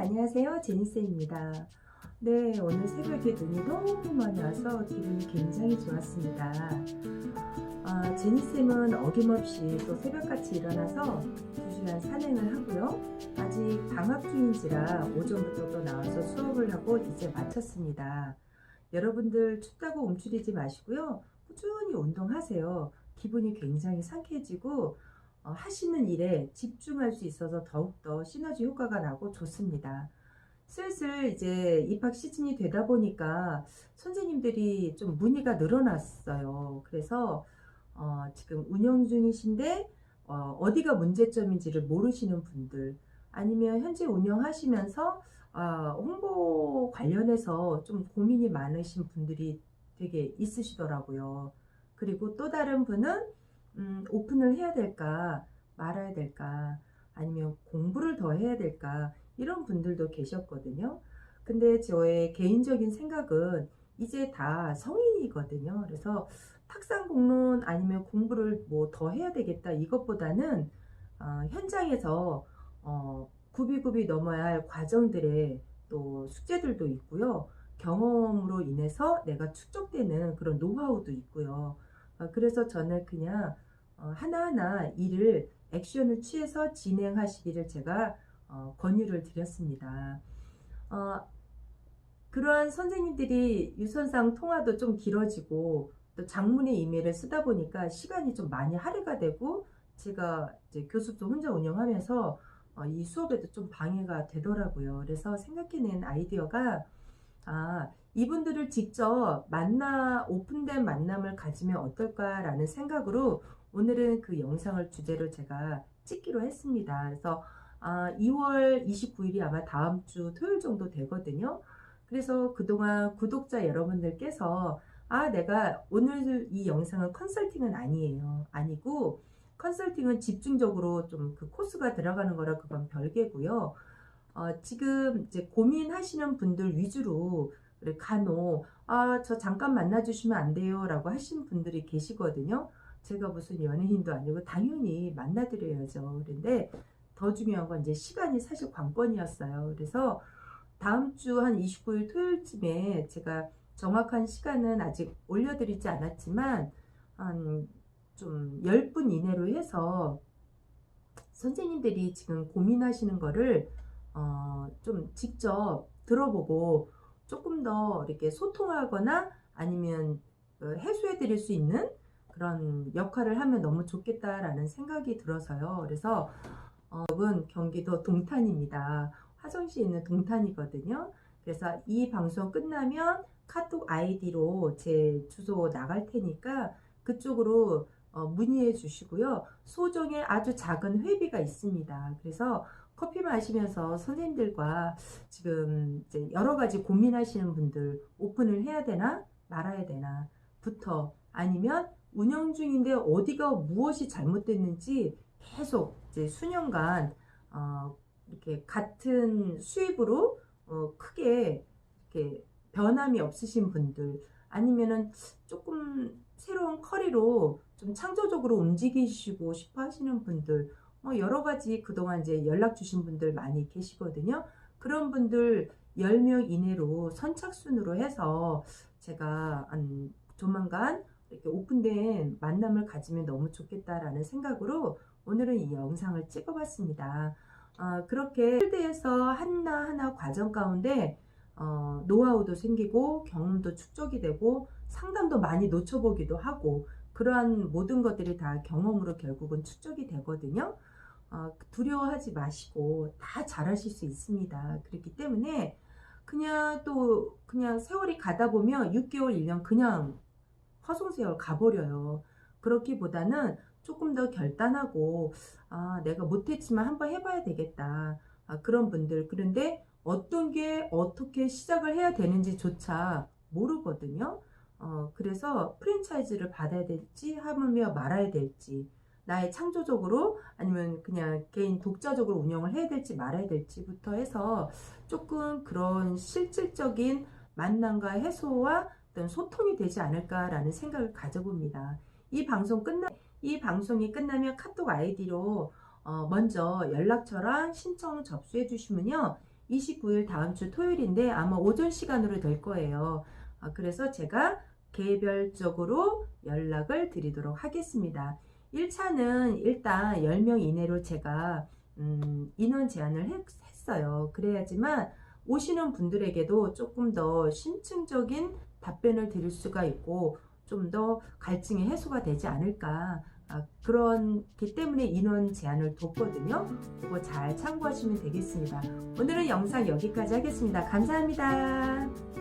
안녕하세요. 제니쌤입니다. 네 오늘 새벽에 눈이 너무 많이 와서 기분이 굉장히 좋았습니다. 아, 제니쌤은 어김없이 또 새벽같이 일어나서 2시간 산행을 하고요. 아직 방학 중인지라 오전부터 또 나와서 수업을 하고 이제 마쳤습니다. 여러분들 춥다고 움츠리지 마시고요. 꾸준히 운동하세요. 기분이 굉장히 상쾌해지고 어, 하시는 일에 집중할 수 있어서 더욱더 시너지 효과가 나고 좋습니다. 슬슬 이제 입학 시즌이 되다 보니까 선생님들이 좀 문의가 늘어났어요. 그래서 어, 지금 운영 중이신데 어, 디가 문제점인지를 모르시는 분들 아니면 현재 운영하시면서 아, 홍보 관련해서 좀 고민이 많으신 분들이 되게 있으시더라고요. 그리고 또 다른 분은 음, 오픈을 해야 될까 말아야 될까 아니면 공부를 더 해야 될까 이런 분들도 계셨거든요. 근데 저의 개인적인 생각은 이제 다 성인이거든요. 그래서 탁상 공론 아니면 공부를 뭐 더 해야 되겠다 이것보다는 어, 현장에서 어, 굽이굽이 넘어야 할 과정들의 또 숙제들도 있고요. 경험으로 인해서 내가 축적되는 그런 노하우도 있고요. 어, 그래서 저는 그냥 어, 하나하나 일을 액션을 취해서 진행하시기를 제가 어, 권유를 드렸습니다. 어, 그러한 선생님들이 유선상 통화도 좀 길어지고 또 장문의 이메일을 쓰다 보니까 시간이 좀 많이 할애가 되고 제가 이제 교습도 혼자 운영하면서 어, 이 수업에도 좀 방해가 되더라고요. 그래서 생각해낸 아이디어가 아 이분들을 직접 만나 오픈된 만남을 가지면 어떨까라는 생각으로 오늘은 그 영상을 주제로 제가 찍기로 했습니다. 그래서 아, 2월 29일이 아마 다음 주 토요일 정도 되거든요. 그래서 그동안 구독자 여러분들께서 아 내가 오늘 이 영상은 컨설팅은 아니에요. 아니고 컨설팅은 집중적으로 좀 그 코스가 들어가는 거라 그건 별개고요. 어, 지금 이제 고민하시는 분들 위주로 간혹 아 저 잠깐 만나주시면 안 돼요 라고 하신 분들이 계시거든요. 제가 무슨 연예인도 아니고 당연히 만나드려야죠. 그런데 더 중요한 건 이제 시간이 사실 관건이었어요. 그래서 다음 주 한 29일 토요일쯤에 제가 정확한 시간은 아직 올려드리지 않았지만 한 좀 10분 이내로 해서 선생님들이 지금 고민하시는 거를 어, 좀 직접 들어보고 조금 더 이렇게 소통하거나 아니면 어, 해소해 드릴 수 있는 그런 역할을 하면 너무 좋겠다라는 생각이 들어서요. 그래서 어, 은 경기도 동탄입니다. 화정시에 있는 동탄이거든요. 그래서 이 방송 끝나면 카톡 아이디로 제 주소 나갈 테니까 그쪽으로 어, 문의해 주시고요. 소정의 아주 작은 회비가 있습니다. 그래서 커피 마시면서 선생님들과 지금 여러 가지 고민하시는 분들 오픈을 해야 되나 말아야 되나 부터 아니면 운영 중인데 어디가 무엇이 잘못됐는지 계속 이제 수년간 어, 이렇게 같은 수입으로 어, 크게 이렇게 변함이 없으신 분들 아니면은 조금 새로운 커리로 좀 창조적으로 움직이시고 싶어 하시는 분들 뭐 여러 가지 그동안 이제 연락 주신 분들 많이 계시거든요. 그런 분들 10명 이내로 선착순으로 해서 제가 한 조만간 이렇게 오픈된 만남을 가지면 너무 좋겠다라는 생각으로 오늘은 이 영상을 찍어봤습니다. 어, 그렇게 필드에서 하나하나 과정 가운데 어, 노하우도 생기고 경험도 축적이 되고 상담도 많이 놓쳐보기도 하고 그러한 모든 것들이 다 경험으로 결국은 축적이 되거든요. 어, 두려워하지 마시고 다 잘하실 수 있습니다. 그렇기 때문에 그냥 또 그냥 세월이 가다 보면 6개월, 1년 그냥 화송세월 가버려요. 그렇기보다는 조금 더 결단하고 아 내가 못했지만 한번 해봐야 되겠다. 아, 그런 분들 그런데 어떤 게 어떻게 시작을 해야 되는지조차 모르거든요. 어, 그래서 프랜차이즈를 받아야 될지 하물며 말아야 될지 나의 창조적으로 아니면 그냥 개인 독자적으로 운영을 해야 될지 말아야 될지부터 해서 조금 그런 실질적인 만남과 해소와 어떤 소통이 되지 않을까라는 생각을 가져봅니다. 이 방송 끝나 이 방송이 끝나면 카톡 아이디로 어 먼저 연락처랑 신청 접수해 주시면요. 29일 다음 주 토요일인데 아마 오전 시간으로 될 거예요. 아, 그래서 제가 개별적으로 연락을 드리도록 하겠습니다. 1차는 일단 10명 이내로 제가 음, 인원 제한을 했, 했어요. 그래야지만 오시는 분들에게도 조금 더 심층적인 답변을 드릴 수가 있고 좀 더 갈증이 해소가 되지 않을까 아, 그렇기 때문에 인원 제한을 뒀거든요. 그거 잘 참고하시면 되겠습니다. 오늘은 영상 여기까지 하겠습니다. 감사합니다.